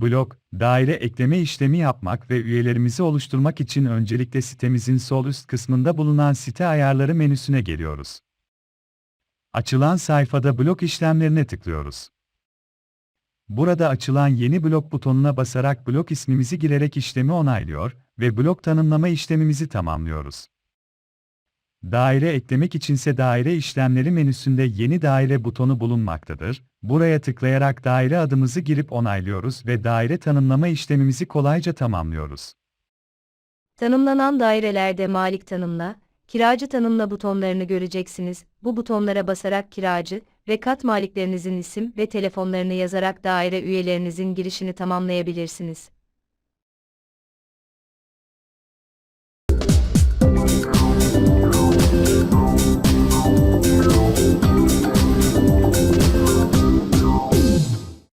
Blok, daire ekleme işlemi yapmak ve üyelerimizi oluşturmak için öncelikle sitemizin sol üst kısmında bulunan site ayarları menüsüne geliyoruz. Açılan sayfada blok işlemlerine tıklıyoruz. Burada açılan yeni blok butonuna basarak blok ismimizi girerek işlemi onaylıyor ve blok tanımlama işlemimizi tamamlıyoruz. Daire eklemek içinse daire işlemleri menüsünde yeni daire butonu bulunmaktadır. Buraya tıklayarak daire adımızı girip onaylıyoruz ve daire tanımlama işlemimizi kolayca tamamlıyoruz. Tanımlanan dairelerde malik tanımla, kiracı tanımla butonlarını göreceksiniz. Bu butonlara basarak kiracı ve kat maliklerinizin isim ve telefonlarını yazarak daire üyelerinizin girişini tamamlayabilirsiniz.